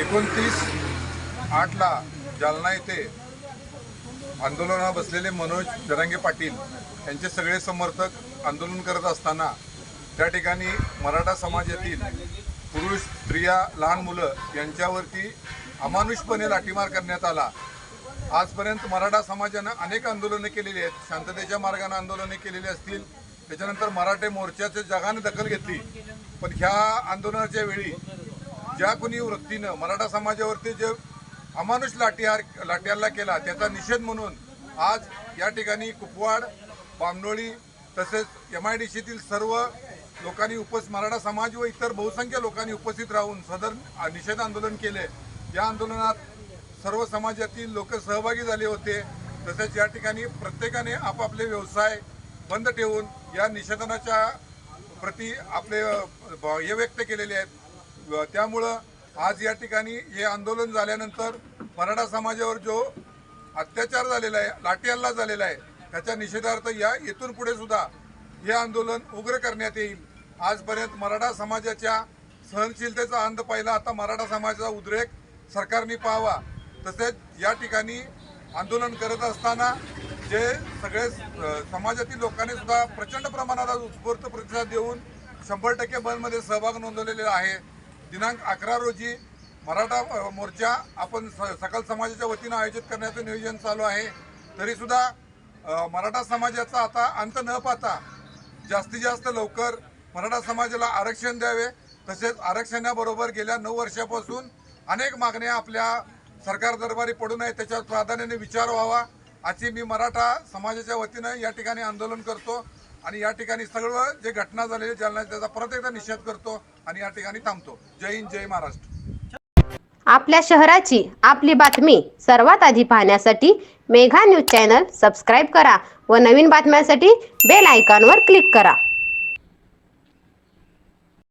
एकोणतीस आठला जालना येथे आंदोलनाला बसलेले मनोज जरांगे पाटील यांचे सगळे समर्थक आंदोलन करत असताना त्या ठिकाणी मराठा समाजातील पुरुष स्त्रिया लहान मुलं यांच्यावरती अमानुषपणे लाठीमार करण्यात आला. आजपर्यंत मराठा समाजानं अनेक आंदोलनं केलेली आहेत. शांततेच्या मार्गाने आंदोलने केलेली असतील. त्याच्यानंतर मराठे मोर्चाचे जगाने दखल घेतली. पण ह्या आंदोलनाच्या वेळी ज्या कोणी वृत्तीनं मराठा समाजावरती जे अमानुष लाठीहार लाठीहल्ला केला त्याचा निषेध म्हणून आज या ठिकाणी कुपवाड बामनोळी तसेच एम आय डी सीतील सर्व लोकांनी उपस्थित मराठा समाज व इतर बहुसंख्य लोकांनी उपस्थित राहून सदर निषेध आंदोलन केले. या आंदोलनात सर्व समाजातील लोक सहभागी झाले होते. तसेच या ठिकाणी प्रत्येकाने आपापले व्यवसाय बंद ठेवून या निषेधनाच्या प्रति आपले हे व्यक्त केलेले आहेत. त्यामुळं आज या ठिकाणी हे आंदोलन झाल्यानंतर मराठा समाजावर जो अत्याचार झालेला आहे लाठी हल्ला झालेला आहे त्याच्या निषेधार्थ या इथून पुढे सुद्धा हे आंदोलन उग्र करण्यात येईल. आजपर्यंत मराठा समाजाच्या सहनशीलतेचा अंध पाहिला. आता मराठा समाजाचा उद्रेक सरकारने पाहावा. तसेच या ठिकाणी आंदोलन करत असताना जे सगळे समाजातील लोकांनी सुद्धा प्रचंड प्रमाणात आज उत्स्फूर्त प्रतिसाद देऊन शंभर टक्के बंदमध्ये सहभाग नोंदवलेला आहे. दिनांक अकरा रोजी मराठा मोर्चा आपण स- सकल समाजाच्या वतीनं आयोजित करण्याचं नियोजन चालू आहे. तरीसुद्धा मराठा समाजाचा आता अंत न पाहता जास्तीत जास्त लवकर मराठा समाजाला आरक्षण द्यावे तसेच आरक्षणाबरोबर गेल्या नऊ वर्षापासून अनेक मागण्या आपल्या सरकार दरबारी पडू नये त्याच्यावर प्राधान्याने विचार व्हावा अशी मी मराठा समाजाच्या वतीनं या ठिकाणी आंदोलन करतो. आणि या ठिकाणी सर्व जे घटना झालेली जालना त्याचा परत एकदा निषेध करतो आणि या ठिकाणी थांबतो. जय हिंद जय महाराष्ट्र. आपल्या शहराची आपली बातमी सर्वात आधी पाहण्यासाठी मेघा न्यूज चॅनल सबस्क्राईब करा व नवीन बातम्यांसाठी बेल आयकॉनवर क्लिक करा.